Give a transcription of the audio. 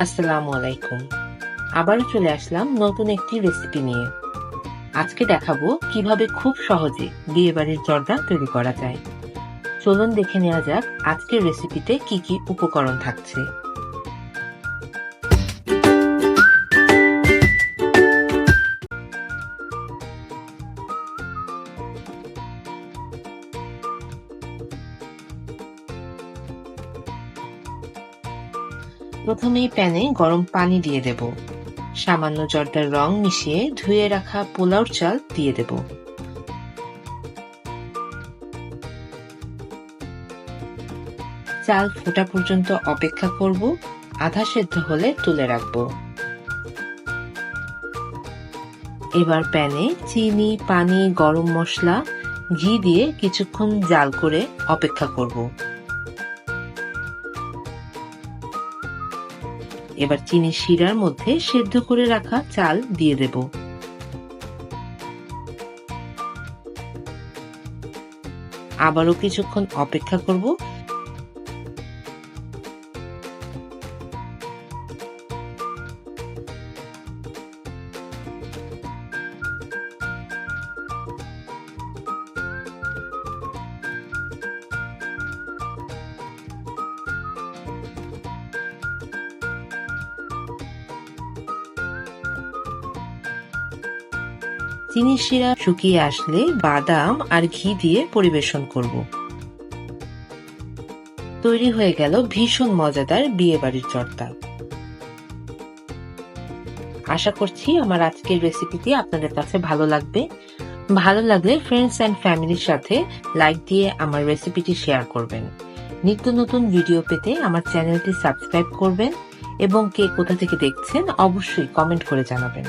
আসসালামু আলাইকুম। আবারও চলে আসলাম নতুন একটি রেসিপি নিয়ে। আজকে দেখাবো কীভাবে খুব সহজে বিয়েবাড়ির জর্দা তৈরি করা যায়। চলুন দেখে নেওয়া যাক আজকের রেসিপিতে কি কি উপকরণ থাকছে। প্রথমেই প্যানে গরম পানি দিয়ে দেব। সামান্য জর্দার রং মিশিয়ে ধুয়ে রাখা পোলাওর চাল দিয়ে দেব। চাল ফোটা পর্যন্ত অপেক্ষা করব, আধা সেদ্ধ হলে তুলে রাখব। এবার প্যানে চিনি, পানি, গরম মশলা, ঘি দিয়ে কিছুক্ষণ জাল করে অপেক্ষা করব। এবার চিনি শিরার মধ্যে সেদ্ধ করে রাখা চাল দিয়ে দেব। আবারও কিছুক্ষণ অপেক্ষা করব। চিনি শিরা শুকিয়ে আসলে বাদাম আর ঘি দিয়ে পরিবেশন করব। তৈরি হয়ে গেল ভীষণ মজাদার বিয়ে বাড়ির চর্তা আশা করছি আমার আজকের রেসিপিটি আপনাদের কাছে ভালো লাগবে। ভালো লাগলে ফ্রেন্ডস অ্যান্ড ফ্যামিলির সাথে লাইক দিয়ে আমার রেসিপিটি শেয়ার করবেন। নিত্য নতুন ভিডিও পেতে আমার চ্যানেলটি সাবস্ক্রাইব করবেন এবং কে কোথা থেকে দেখছেন অবশ্যই কমেন্ট করে জানাবেন।